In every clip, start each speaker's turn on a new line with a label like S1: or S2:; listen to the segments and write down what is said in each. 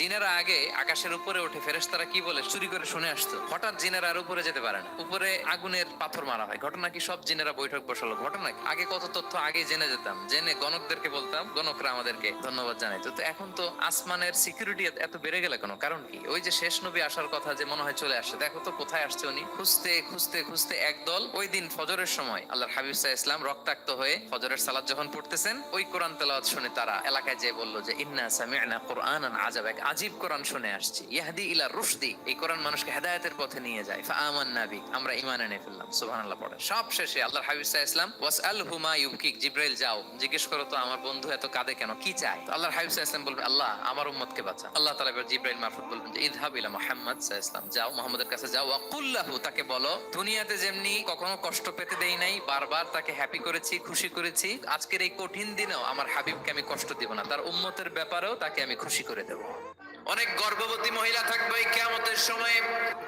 S1: জিনেরা আগে আকাশের উপরে উঠে ফেরেশতারা কি বলে? চুরি করে শুনে আসতো। হঠাৎ জিনেরা আর উপরে যেতে পারে না। উপরে আগুনের পাথর মারা হয়। ঘটনা কি? সব জিনেরা বৈঠক বসালো। ঘটনা? আগে কত তথ্য আগে জেনে যেতাম। জেনে গণকদেরকে বলতাম, গণকরা আমাদেরকে ধন্যবাদ জানাই তো এখন তো আসমানের সিকিউরিটি এত বেড়ে গেলে কেন কারণ কি? ওই যে শেষ নবী আসার কথা যে মনে হয় চলে আসছে দেখো তো কোথায় আসছে উনি? খুঁজতে খুঁজতে খুঁজতে একদল ওই দিন ফজরের সময় আল্লাহর হাবিব সাহা ইসলাম রক্তাক্ত হয়ে ফজরের সালাদ যখন পড়তেছেন, ওই কোরআন তেলাওয়াত শুনে তারা এলাকায় যে বলল যে, ইন্না সামি'না কোরআনান আজাব এক আজীব কোরআন শুনে আসছি। ইয়াহদি ইলা রুশদি, এই কোরআন মানুষকে হেদায়েতের পথে নিয়ে যায়। ফা আমান্না বি আমরা ঈমান এনে ফেললাম, সুবহানাল্লাহ পড়ে। সব শেষে আল্লাহর হাবিব সাহা ইসলাম ওয়াসআলহু মা ইউবকিক জিব্রাইল, যাও, জিজ্ঞেস করো তো আমার বন্ধু এত কাঁদে কেন, কি চায়? আল্লাহর হাবিব ইসলাম বলবে, আল্লাহ, আমার উম্মতকে বাঁচা। আল্লাহ তাআলা এবার জিব্রাইল মারফত বলবেন যে, ইযহাব ইলা মুহাম্মদ ইসলাম যাও, মুহাম্মদের কাছে যাও। ওয়াকুল্লাহু, তাকে বলো, দুনিয়াতে যেমনি কখনো কষ্ট পেতে দেই নাই, বারবার তাকে হ্যাপি করেছি, খুশি করেছি, আজকের এই কঠিন দিনেও আমার হাবিবকে আমি কষ্ট দিব না, তার উম্মতের ব্যাপারেও তাকে আমি খুশি করে দেব। অনেক গর্ভবতী মহিলা থাকবে এই কেয়ামতের সময়,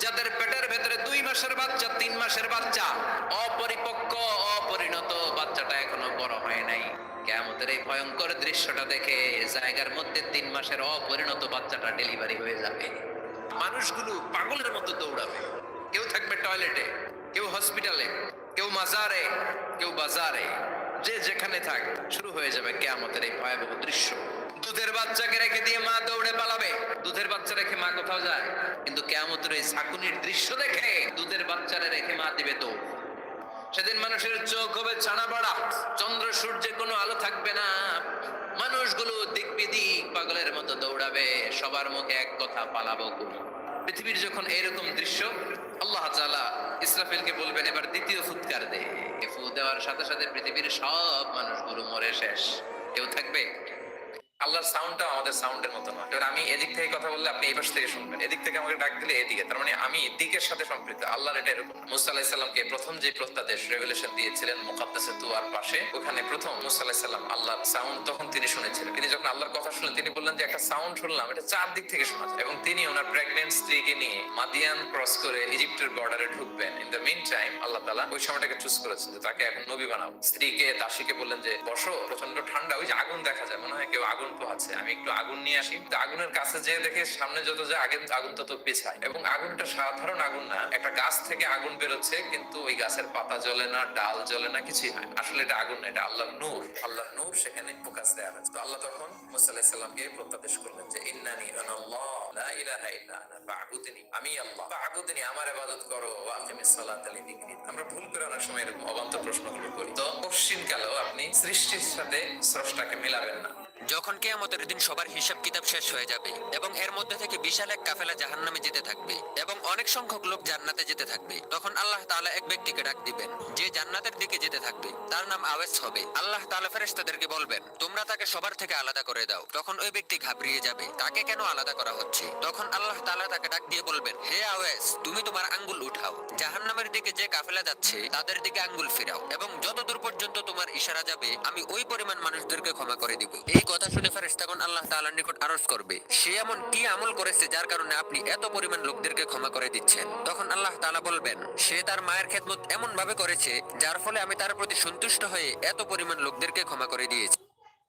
S1: যাদের পেটের ভেতরে দুই মাসের বাচ্চা, তিন মাসের বাচ্চা। অপরিপক্ক, অপরিণত বাচ্চাটা এখনও বড় হয় নাই। কেয়ামতের এই ভয়ঙ্কর দৃশ্যটা দেখে জায়গার মধ্যে তিন মাসের অপরিণত বাচ্চাটা ডেলিভারি হয়ে যাবে। মানুষগুলো পাগলের মতো দৌড়াবে। কেউ থাকবে টয়লেটে, কেউ হসপিটালে, কেউ মাজারে, কেউ বাজারে। যে যেখানে থাক, শুরু হয়ে যাবে কেয়ামতের এই ভয়াবহ দৃশ্য। দুধের বাচ্চাকে রেখে দিয়ে মা দৌড়ে পালাবে। দুধের বাচ্চা রেখে মা কোথাও যায়। কিন্তু কেয়ামতের এই শাকুনির দৃশ্য দেখে দুধের বাচ্চারে রেখে মা দিবে দৌড়। সেদিন মানুষের চোখ হবে ছানা পড়া চন্দ্র, সূর্যে কোনো আলো থাকবে না। মানুষগুলো দিক বিদিক পাগলের মতো দৌড়াবে। সবার মুখে এক কথা পালাবো পৃথিবীর যখন এরকম দৃশ্য, আল্লাহ তালা ইসরাফিলকে বলবেন, এবার দ্বিতীয় ফুৎকার দে। ফু দেওয়ার সাথে সাথে পৃথিবীর সব মানুষগুলো মরে শেষ। কেউ থাকবে? আল্লাহর সাউন্ডটা আমাদের সাউন্ডের মতো নয়। এবার আমি এদিক থেকে কথা বললে আপনি এই পাশ থেকে শুনবেন। এদিক থেকে আমাকে ডাক দিলে এদিকে। তার মানে আমি দিকের সাথে সম্পৃক্ত। আল্লাহর এটা এরকম মুসা আলাহিসাল্লামকে প্রথম যে প্রত্যাদেশ রেগুলেশন দিয়েছিলেন মুকাদ্দাসে তুয়ার পাশে, ওখানে প্রথম মুসা আলাহিসাল্লাম আল্লাহর সাউন্ড তখন তিনি শুনেছিলেন। তিনি যখন আল্লাহর কথা শুনলেন, তিনি বললেন যে একটা সাউন্ড শুনলাম, এটা চার দিক থেকে শোনা যায়। এবং তিনি ওনার প্রেগনেন্ট স্ত্রীকে নিয়ে মাদিয়ান ক্রস করে ইজিপ্টের বর্ডারে ঢুকবেন। In the mean time Allah তালা ওই সময়টাকে চুজ করেছেন যে তাকে এখন নবী বানাবো স্ত্রীকে, দাসীকে বললেন যে, বসো প্রচণ্ড ঠান্ডা, ওই যে আগুন দেখা যায়। মনে হয় কেউ আগুন পোহাচ্ছে আমি একটু আগুন নিয়ে আসি। তো আগুনের কাছে যেয়ে দেখে সামনে যত যায় আগে আগুন তত পেছায়। এবং আগুনটা সাধারণ আগুন না, একটা গাছ থেকে আগুন বেরোচ্ছে, কিন্তু ওই গাছের পাতা জ্বলে না, ডাল জ্বলে না, কিছুই হয় আসলে এটা আগুন না, এটা আল্লাহ নূর। আল্লাহ নূর সেখানে ফোকাস দেওয়া হয়েছে। তো আল্লাহ তখন মুসা আলাইহিস সালামকে প্রত্যাদেশ করলেন যে, ইন্নানি আমি আল্লাহ। আমার ইবাদত করো ওয়া আমরা ভুল করে অনেক সময় এরকম অবান্তর প্রশ্নগুলো করি। তো কালেও আপনি সৃষ্টির সাথে স্রষ্টাকে মেলাবেন না।
S2: যখন কেয়ামতের দিন সবার হিসাব কিতাব শেষ হয়ে যাবে এবং এর মধ্যে থেকে বিশাল এক কাফেলা জাহান্নামে যেতে থাকবে এবং অনেক সংখ্যক লোক জান্নাতে যেতে থাকবে, তখন আল্লাহ তাআলা এক ব্যক্তিকে ডাক দিবেন, যে জান্নাতের দিকে যেতে থাকবে, তার নাম আওয়েস হবে। আল্লাহ তাআলা ফেরেশতাদেরকে বলবেন, তোমরা তাকে সবার থেকে আলাদা করে দাও। তখন ওই ব্যক্তি ঘাবড়িয়ে যাবে, তাকে কেন আলাদা করা হচ্ছে? তখন আল্লাহ তাআলা তাকে ডাক দিয়ে বলবেন, হে আওয়েস, তুমি তোমার আঙ্গুল উঠাও। জাহান্নামের দিকে যে কাফেলা যাচ্ছে, তাদের দিকে আঙ্গুল ফিরাও এবং যতদূর পর্যন্ত তোমার ইশারা যাবে, আমি ওই পরিমাণ মানুষদেরকে ক্ষমা করে দিব। এই কথা শুনে ফেরেশতাগণ আল্লাহ তাআলার নিকট আরজ করবে। সে এমন কি আমল করেছে যার কারণে আপনি এত পরিমাণ লোকদেরকে ক্ষমা করে দিচ্ছেন? তখন আল্লাহ তাআলা বলবেন, সে তার মায়ের খেদমত এমন ভাবে করেছে যার ফলে আমি তার প্রতি সন্তুষ্ট হয়ে এত পরিমাণ লোকদেরকে ক্ষমা করে দিয়েছি।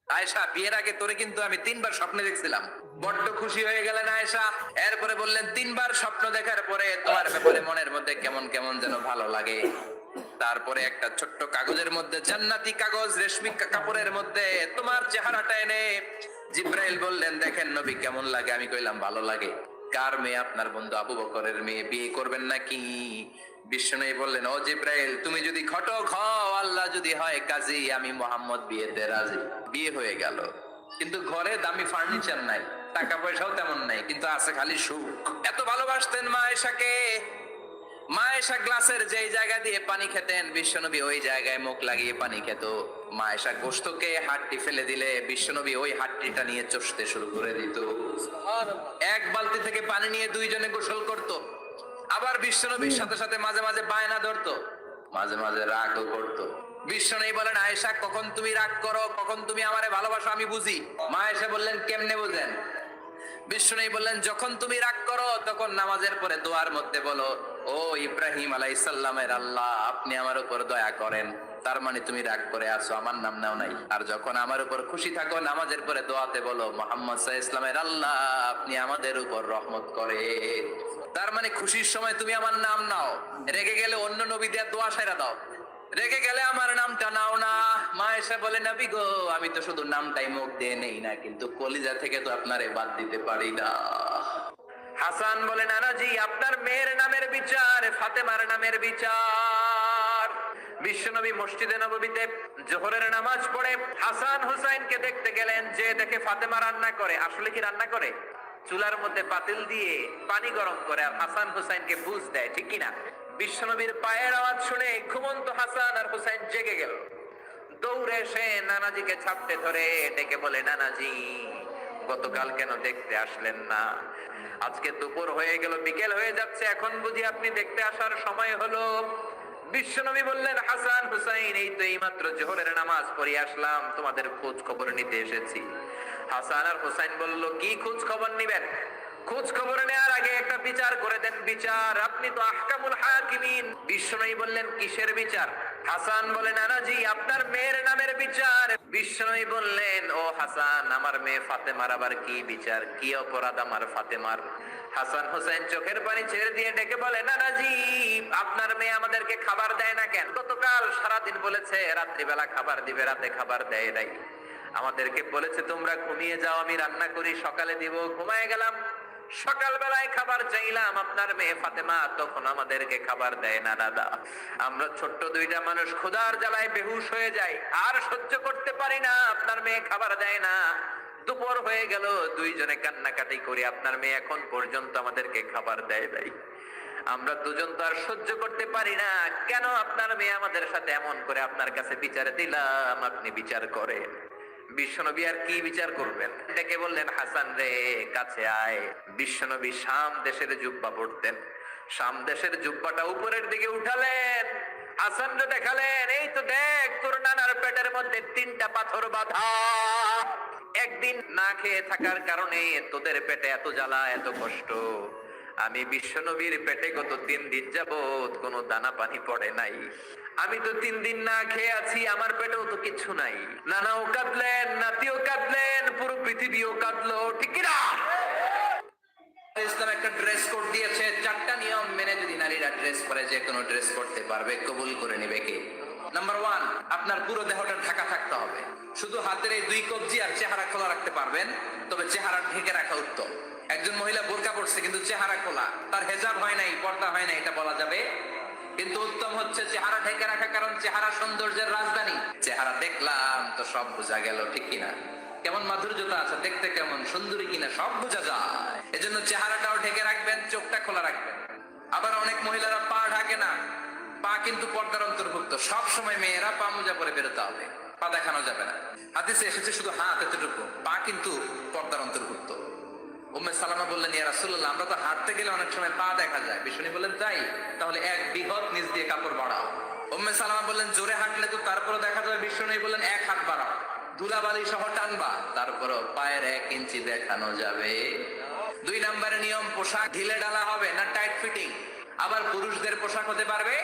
S1: আয়েশা, বিয়ের আগে তোরে কিন্তু আমি তিনবার স্বপ্নে দেখছিলাম। বড্ড খুশি হয়ে গেলেন আয়েশা। এরপরে বললেন, তিনবার স্বপ্ন দেখার পরে তোমার ব্যাপারে মনের মধ্যে কেমন কেমন যেন ভালো লাগে। তারপরে একটা ছোট্ট কাগজের মধ্যে, জান্নাতি কাগজ, রেশমি কাপড়ের মধ্যে তোমার চেহারাটা এনে জিব্রাইল বললেন, দেখেন নবী, কেমন লাগে? আমি কইলাম, ভালো লাগে। কার মেয়ে? আপনার বন্ধু আবু বকরের মেয়ে, বিয়ে করবেন নাকি? বিষ্ণু বললেন, ও জিব্রাইল, তুমি যদি ঘটক হও, আল্লাহ যদি হয় কাজী, আমি মোহাম্মদ বিয়েতে রাজি। বিয়ে হয়ে গেল। কিন্তু ঘরে দামি ফার্নিচার নাই, টাকা পয়সাও তেমন নাই, কিন্তু আছে খালি সুখ। এত ভালোবাসতেন মা এসাকে মা এসা গ্লাসের যেই জায়গা দিয়ে পানি খেতেন বিশ্বনবী ওই জায়গায় মুখ লাগিয়ে পানি খেত। মা এসা গোস্তকে হাড্ডি ফেলে দিলে বিশ্বনবী ওই হাড্ডিটা নিয়ে চষতে শুরু করে দিত। এক বালতি থেকে পানি নিয়ে দুইজনে গোসল করত। আবার বিশ্বনবীর সাথে সাথে মাঝে মাঝে বায়না ধরতো। মাঝে মাঝে রাগও করতো। বিশ্বনবী বলেন আয়েশা কখন তুমি রাগ করো? কখন তুমি আমারে ভালোবাসো? আমি বুঝি। মা এসে বললেন কেমনে বুঝেন? বিষ্ণু বললেন যখন তুমি রাগ করো তখন নামাজের পরে দোয়ার মধ্যে বলো ও ইব্রাহিম আলাইসাল্লামের আল্লাহ, আপনি আমার উপর দয়া করেন। তার মানে তুমি রাগ করে আসো আমার নাম নাও নাই। আর যখন আমার উপর খুশি থাকো, নামাজের পরে দোয়াতে বলো, মোহাম্মদ সাহা ইসলামের আল্লাহ, আপনি আমাদের উপর রহমত করে তার মানে খুশির সময় তুমি আমার নাম নাও। রেগে গেলে অন্য নবীদের দোয়া সেরা দাও। রেগে গেলে আমার নামটা নাও না। মা এসে বলে, নাবি গো, আমি তো শুধু নামটাই মুখ দিয়ে নেই না, কিন্তু কলিজা থেকে তো আপনারে বাদ দিতে পারি না। হাসান বলে নানাজি আপনার মেয়ের নামের বিচার, ফাতেমার নামের বিচার। বিশ্বনবী মসজিদে নববীতে জোহরের নামাজ পড়ে হাসান হুসাইনকে দেখতে গেলেন, যে দেখে ফাতেমা রান্না করে। আসলে কি রান্না করে? চুলার মধ্যে পাতিল দিয়ে পানি গরম করে আর হাসান হুসাইনকে বুঝ দেয়, ঠিক কিনা? বিশ্বনবীর পায়ের আওয়াজ শুনে ঘুমন্ত হাসান আর হুসাইন জেগে গেল। দৌড়ে এসে নানাজিকে ছাপতে ধরে ডেকে বলে, নানাজি, গতকাল কেন দেখতে আসলেন না? আজকে দুপুর হয়ে গেল, বিকেল হয়ে যাচ্ছে। এখন বুঝি আপনি দেখতে আসার সময় হলো। বিশ্বনবী বললেন, হাসান হুসাইন, এই তো এইমাত্র জোহরের নামাজ পড়ে আসলাম। তোমাদের খোঁজ খবর নিতে এসেছি। হাসান আর হুসাইন বলল, কি খোঁজ খবর নিবেন? খোঁজ খবর নেওয়ার আগে একটা বিচার করে দেন। বিচার, আপনি তো আহকামুল হাকিমিন। বিশ্বনবী বললেন, কিসের বিচার? হাসান বলেন নানাজি আপনার মেয়ের নামের বিচার। বিশ্বনবী বললেন, ও হাসান, আমার মেয়ে ফাতেমার আবার কি বিচার? কি অপরাধ আমার ফাতেমার? হাসান হোসেন চোখের পানি ছেড়ে দিয়ে ডেকে বলে নানাজি আপনার মেয়ে আমাদেরকে খাবার দেয় না কেন? গতকাল সারাদিন বলেছে, রাত্রিবেলা খাবার দিবে, রাতে খাবার দেয় নাই। আমাদেরকে বলেছে, তোমরা ঘুমিয়ে যাও, আমি রান্না করি, সকালে দিব। ঘুমায় গেলাম। সকালবেলায় খাবার চাইলাম, আপনার মেয়ে ফাতেমা তখন আমাদেরকে খাবার দেয় না, দাদা। আমরা ছোট্ট দুইটা মানুষ, ক্ষুধার জ্বালায় বেহুশ হয়ে যাই। আর সহ্য করতে পারি না, আপনার মেয়ে খাবার দেয় না। দুপুর হয়ে গেল, দুইজনে কান্নাকাটি করি আপনার মেয়ে এখন পর্যন্ত আমাদেরকে খাবার দেয় নাই। আমরা দুজন তো আর সহ্য করতে পারি না, কেন আপনার মেয়ে আমাদের সাথে এমন করে আপনার কাছে বিচার দিলাম? আপনি বিচার করেন। বিশ্বনবী আর কি বিচার করবেন? ডেকে বললেন, হাসান রে, কাছে আয়। বিশ্বনবী শাম দেশের জুব্বা পড়তেন। শাম দেশের জুব্বাটা উপরের দিকে উঠালেন। হাসান রে দেখালেন, এই তো দেখ, তোর নানার পেটের মধ্যে তিনটা পাথর বাঁধা। একদিন না খেয়ে থাকার কারণে তোদের পেটে এত জ্বালা, এত কষ্ট। আমি বিশ্বনবীর পেটে গত তিন দিন যাবৎ কোনো দানা পানি পড়ে নাই। আমি তো তিন দিন না খেয়ে আছি, আমার পেটেও তো কিছু নাই। নানাও কাঁদলেন, নাতিও কাঁদলেন, পুরো পৃথিবীও কাঁদলো, ঠিক না? ঢাকা থাকতে হবে। শুধু হাতের এই দুই কবজি আর চেহারা খোলা রাখতে পারবেন, তবে চেহারা ঢেকে রাখা একজন মহিলা বোরকা পড়ছে কিন্তু চেহারা খোলা। তার হেজাব হয় নাই, পর্দা হয় নাই, এটা বলা যাবে কিন্তু উত্তম হচ্ছে চেহারা ঢেকে রাখা, কারণ চেহারা সৌন্দর্যের রাজধানী। চেহারা দেখলাম তো সব বোঝা গেল, ঠিক কিনা? কেমন মাধুর্যতা আছে, দেখতে কেমন? সুন্দরী কিনা? সব বোঝা যায়। এজন্য চেহারাটাও ঢেকে রাখবেন, চোখটা খোলা রাখবেন। আবার অনেক মহিলারা পা ঢাকে না, পা কিন্তু পর্দার অন্তর্ভুক্ত। সব সময় মেয়েরা পা মোজা পরে বেরোতে হবে, পা দেখানো যাবে না। হাদিসে এসেছে শুধু হাত এতটুকু, পা কিন্তু পর্দার অন্তর্ভুক্ত। উম্মে সালামা বললেন, ইয়া রাসূলুল্লাহ, আমরা তো হাঁটতে গেলে অনেক সময় পা দেখা যায়। তাই? তাহলে এক বৃহৎ নিচ দিয়ে কাপড় বাড়াও। উম্মে সালামা বললেন, জোরে হাঁটলে তো তারপরে দেখা বললেন, এক হাত বাড়াও। ইঞ্চি দেখানো যাবে। দুই নম্বরের নিয়ম, পোশাক ঢিলে ডালা হবে না টাইট ফিটিং আবার পুরুষদের পোশাক হতে পারবে?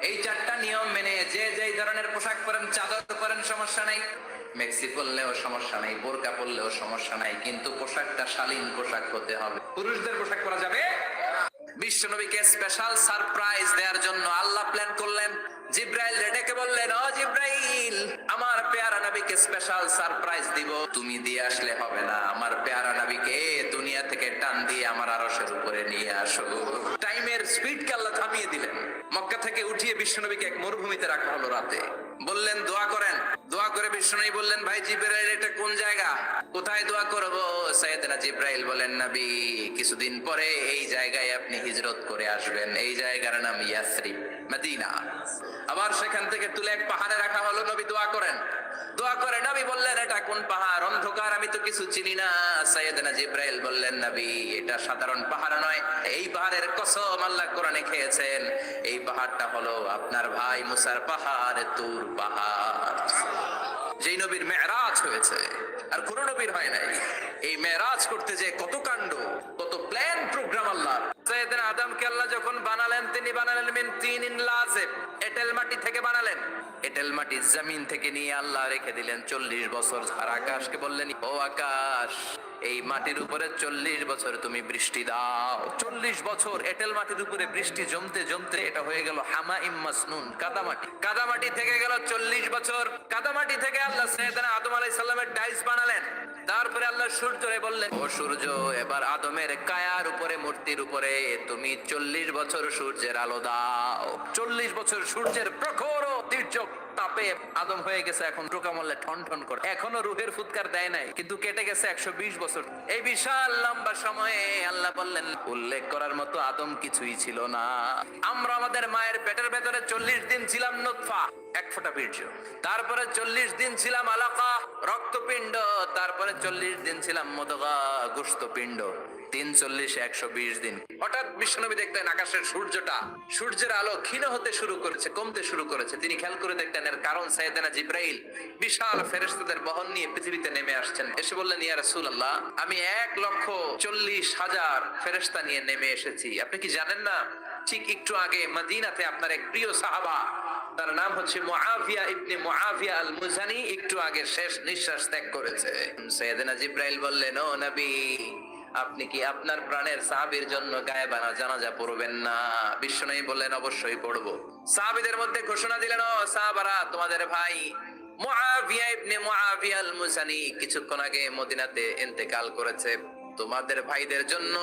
S1: এই চারটা নিয়ম মেনে যে যেই ধরনের পোশাক পরেন, চাদর পরেন, সমস্যা নাই। মেক্সি পরলেও সমস্যা নাই, বোরকা পরলেও সমস্যা নাই, কিন্তু পোশাকটা শালীন পোশাক হতে হবে। পুরুষদের পোশাক পরা যাবে? বিশ্বনবীকে স্পেশাল সারপ্রাইজ দেওয়ার জন্য আল্লাহ প্ল্যান করলেন। জিব্রাইল ডেকে বললেন, ও জিব্রাইল, আমার পেয়ারা নবীকে স্পেশাল সারপ্রাইজ দিব। তুমি দিয়ে আসলে হবে না। থেকে উঠিয়ে বিশ্বনবীকে এক মরুভূমিতে রাখা হলো রাতে। বললেন, দোয়া করেন। দোয়া করে বিশ্বনবী বললেন, ভাই জিব্রাইল, এটা কোন জায়গা? কোথায় দোয়া করব? সাইয়েদনা জিব্রাইল বলেন, নবী, কিছুদিন পরে এই জায়গায় আপনি হিজরত করে আসবেন। এই জায়গার নাম ইয়াসরিব, মদিনা। আবার সেখান থেকে তুলে এক পাহাড়ে রাখা হলো, নবী, দোয়া করেন। দোয়া করে নবী বললেন, এটা কোন পাহাড়? অন্ধকার, আমি তো কিছু চিনি না। সাইয়েদনা জিব্রাইল বললেন, নবী, এটা সাধারণ পাহাড় নয়। এই পাহাড়ের কসম আল্লাহ কোরআনে খেয়েছেন। এই পাহাড়টা হলো আপনার ভাই মুসার পাহাড়, তুর পাহাড়। যেই নবীর মেরাজ হয়েছে। আর কোন নবীর হয় নাই। এই মেরাজ করতে যে কত কাণ্ড, কত প্ল্যান প্রোগ্রাম আল্লাহ। সৈয়দনা আদমকে আল্লাহ যখন বানালেন, তিনি বানালেন মিন তিন ইন লাজেব। এটেল মাটি থেকে বানালেন। এটেল মাটি জমিন থেকে নিয়ে আল্লাহ রেখে দিলেন। চল্লিশ বছর আর আকাশকে বললেন, ও আকাশ, এই মাটির উপরে চল্লিশ বছর তুমি বৃষ্টি দাও। চল্লিশ বছর এটেল মাটির উপরে বৃষ্টি জমতে জমতে এটা হয়ে গেল হামা ইম্মাস ইম্মাসনুন কাদামাটি। কাদামাটি থেকে গেল চল্লিশ বছর। কাদামাটি থেকে আল্লাহ সৈয়দনা আদম আলাইহিস সালামের ডাইস বানালেন। তারপরে আল্লাহ সূর্যরে বললেন, ও সূর্য, এবার আদমের কায়ার উপরে, মূর্তির উপরে তুমি চল্লিশ বছর সূর্যের আলো দাও। চল্লিশ বছর সূর্যের প্রখর তীর্যক তাপে আদম হয়ে গেছে, এখন টোকামল্লে ঠন ঠন করে। এখনও রুহের ফুৎকার দেয় নাই, কিন্তু কেটে গেছে একশো বিশ বছর। এই বিশাল লম্বা সময়ে আল্লাহ বললেন, উল্লেখ করার মতো আদম কিছুই ছিল না। আমরা আমাদের মায়ের পেটের ভেতরে চল্লিশ দিন ছিলাম নুৎফা এক ফোঁটা বীর্য। তারপরে চল্লিশ দিন ছিলাম আলাকা, রক্তপিণ্ড। তারপরে চল্লিশ দিন ছিলাম মদগা, গোস্তপিণ্ড। তিন চল্লিশ, একশো বিশ দিন। হঠাৎ বিশ্বনবী দেখলেন আকাশের সূর্যটা, সূর্যের আলো ক্ষীণ হতে শুরু করেছে, কমতে শুরু করেছে। তিনি খেয়াল করে দেখলেন এর কারণ সাইয়েদেনা জিব্রাইল, বিশাল ফেরেশতাদের বহন নিয়ে পৃথিবীতে নেমে আসছেন। এসে বললেন রাসূলুল্লাহ, আমি এক লক্ষ চল্লিশ হাজার ফেরেশতা নিয়ে নেমে এসেছি। আপনি কি জানেন না, ঠিক একটু আগে মদিনাতে আপনার এক প্রিয় সাহাবা, তার নাম হচ্ছে মুআবিয়া ইবনে মুআবিয়া আল মুজানি একটু আগে শেষ নিঃশ্বাস ত্যাগ করেছে। সৈয়দনা জিব্রাইল বললেন, ও নবী আপনি কি আপনার প্রাণের সাহাবির জন্য গায়েবানা জানাজা পড়বেন না? বিশ্বনবী বললেন, অবশ্যই পড়ব। সাহাবিদের মধ্যে ঘোষণা দিলেন, ও সাহাবারা, তোমাদের ভাই মুআবিয়া ইবনে মুআবিয়া মুসানি কিছুক্ষণ আগে মদিনাতে ইন্তেকাল করেছে। তোমাদের ভাইদের জন্য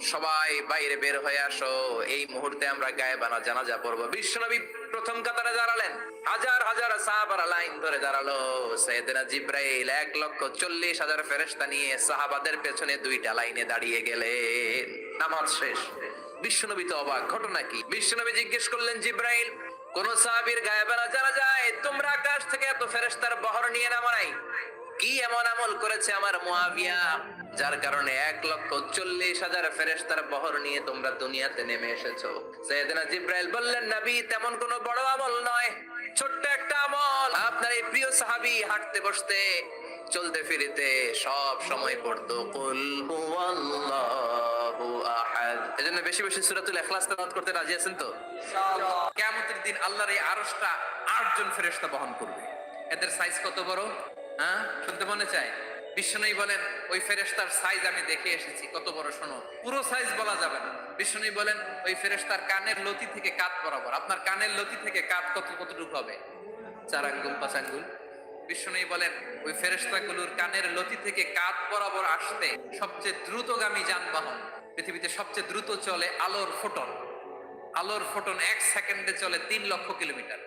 S1: সবাই বাইরে বের হয়ে আসো। এই মুহূর্তে আমরা গায়ে বানা জানাজা পড়ব। বিশ্বনবী প্রথম কাতারে দাঁড়ালেন। হাজার হাজার সাহাবারা লাইন ধরে দাঁড়াল। সৈয়দনা জিব্রাইল এক লক্ষ চল্লিশ হাজার ফেরেশতা নিয়ে সাহাবাদের পেছনে দুইটা লাইনে দাঁড়িয়ে গেলেন। নামাজ শেষ। বিশ্বনবী তো অবাক। ঘটনা কি? বিশ্বনবী জিজ্ঞেস করলেন, জিব্রাইল, কোন সাহাবীর গায়ে বানা জানা যায়? তোমরা আকাশ থেকে এত ফেরেশতার বহর নিয়ে নামো নাই? কি এমন আমল করেছে আমার মুয়াবিয়া? যার কারণে এক লক্ষ চল্লিশ হাজার ফেরেশতার বহর নিয়ে তোমরা দুনিয়াতে নেমে এসেছ। সৈয়দনা জিব্রাইল বললেন নবী তেমন কোনো বড় আমল নয়। ছোট্ট একটা আমল। আপনার এই প্রিয় সাহাবী হাঁটতে বসতে চলতে ফিরিতে সব সময় পড়তো। কুল হুয়াল্লাহু আহাদ। এজন্য বেশি বেশি সূরাতুল ইখলাস তেলাওয়াত করতে রাজি আছেন তো? কিয়ামতের দিন আল্লাহর এই আরশটা আটজন ফেরেশতা বহন করবে। এদের সাইজ কত বড়? হ্যাঁ? শুনতে মনে চায়? বিষ্ণুই বলেন, ওই ফেরেশতার সাইজ আমি দেখে এসেছি, কত বড় শোনো। পুরো সাইজ বলা যাবে না। বিষ্ণুই বলেন, ওই ফেরেশতার কানের লতি থেকে কাত বরাবর। আপনার কানের লতি থেকে কাত কত, কতটুকু হবে? চার আঙ্গুল, পাঁচ আঙ্গুল। বিষ্ণুই বলেন, ওই ফেরেশতাগুলোর কানের লতি থেকে কাত বরাবর আসতে সবচেয়ে দ্রুতগামী যানবাহন। পৃথিবীতে সবচেয়ে দ্রুত চলে আলোর ফোটন। আলোর ফোটন এক সেকেন্ডে চলে তিন লক্ষ কিলোমিটার।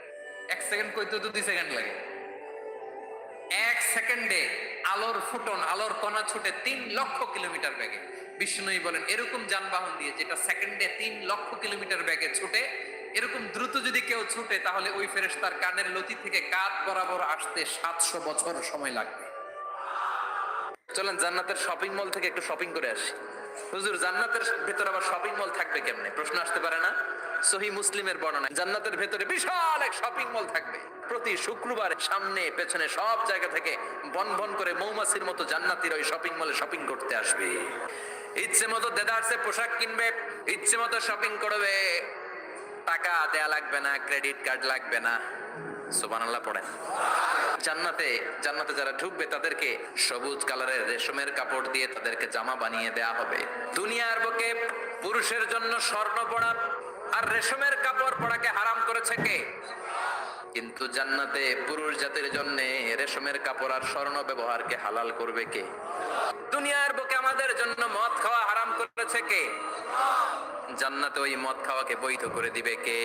S1: এক সেকেন্ড কইতে তো দুই সেকেন্ড লাগে। সেকেন্ডে আলোর ফুটন, আলোর কণা ছুটে তিন লক্ষ কিলোমিটার বেগে। বিষ্ণুই বলেন, এরকম যানবাহন দিয়ে যেটা সেকেন্ডে তিন লক্ষ কিলোমিটার বেগে ছুটে, এরকম দ্রুত যদি কেউ ছুটে, তাহলে ওই ফেরেশতার কানের লতি থেকে কাত বরাবর আসতে সাতশো বছর সময় লাগবে। চলেন জান্নাতের শপিং মল থেকে একটু শপিং করে আসি। হুজুর, জান্নাতের ভেতর আবার শপিং মল থাকবে কেমনে? প্রশ্ন আসতে পারে না? সহি মুসলিমের বর্ণনা জান্নাতের ভেতরে বিশাল এক শপিং মল থাকবে। প্রতি শুক্রবার সামনে, পেছনে সব জায়গা থেকে বন বন করে মৌমাছির মতো জান্নাতির ওই শপিং মলে শপিং করতে আসবে। ইচ্ছে মতো দেদারসে পোশাক কিনবে, ইচ্ছে মতো শপিং করবে। টাকা দেয়া লাগবে না ক্রেডিট কার্ড লাগবে না। সুবহানাল্লাহ পড়েন। জান্নাতে জান্নাতে যারা ঢুকবে, তাদেরকে সবুজ কালারের রেশমের কাপড় দিয়ে তাদেরকে জামা বানিয়ে দেয়া হবে। দুনিয়ার বুকে পুরুষের জন্য স্বর্ণ পড়া আর রেশমের কাপড় পরাকে হারাম করেছে কে? কিন্তু জান্নাতে পুরুষ জাতির জন্য রেশমের কাপড় আর স্বর্ণ ব্যবহারকে হালাল করবে কে? দুনিয়ার বুকে আমাদের জন্য মদ খাওয়া হারাম করেছে কে? জান্নাতে ওই মদ খাওয়াকে বৈধ করে দিবে কে?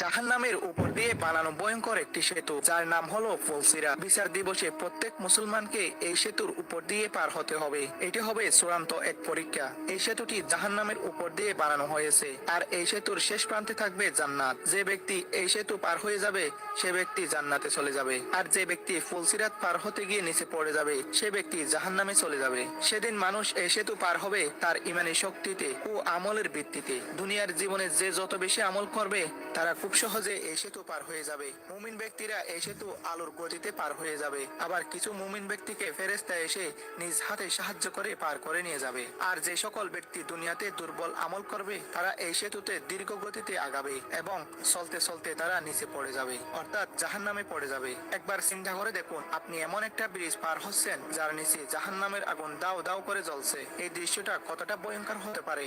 S3: জাহান্নামের উপর দিয়ে বানানো ভয়ঙ্কর একটি সেতু, যার নাম হলো ফলসিরা। বিচার দিবসে প্রত্যেক মুসলমানকে এই সেতুর উপর দিয়ে পার হতে হবে। এটি হবে চূড়ান্ত এক পরীক্ষা। এই সেতুটি জাহান্নামের উপর দিয়ে বানানো হয়েছে। আর এই সেতুর শেষ প্রান্তে থাকবে জান্নাত। যে ব্যক্তি এই সেতু পার হয়ে যাবে, সে ব্যক্তি জান্নাতে চলে যাবে। আর যে ব্যক্তি ফুলসিরাত পার হতে গিয়ে নিচে পড়ে যাবে, সে ব্যক্তি জাহান্নামে চলে যাবে। সেদিন মানুষ এই সেতু পার হবে তার ইমানি শক্তিতে ও আমলের ভিত্তিতে। দুনিয়ার জীবনে যে যত বেশি আমল করবে, তারা খুব সহজে এই সেতু পার হয়ে যাবে। মুমিন ব্যক্তিরা এই সেতু আলোর গতিতে পার হয়ে যাবে। আবার কিছু মুমিন ব্যক্তিকে ফেরেস্তা এসে নিজ হাতে সাহায্য করে পার করে নিয়ে যাবে। আর যে সকল ব্যক্তি দুনিয়াতে দুর্বল আমল করবে, তারা এই সেতুতে দীর্ঘ গতিতে আগাবে এবং চলতে চলতে তারা নিচে পড়ে যাবে, অর্থাৎ জাহান নামে পড়ে যাবে। একবার চিন্তা করে দেখুন, আপনি এমন একটা ব্রিজ পার হচ্ছেন, যার নিচে জাহান নামের আগুন দাও দাও করে জ্বলছে। এই দৃশ্যটা কতটা ভয়ঙ্কর হতে পারে?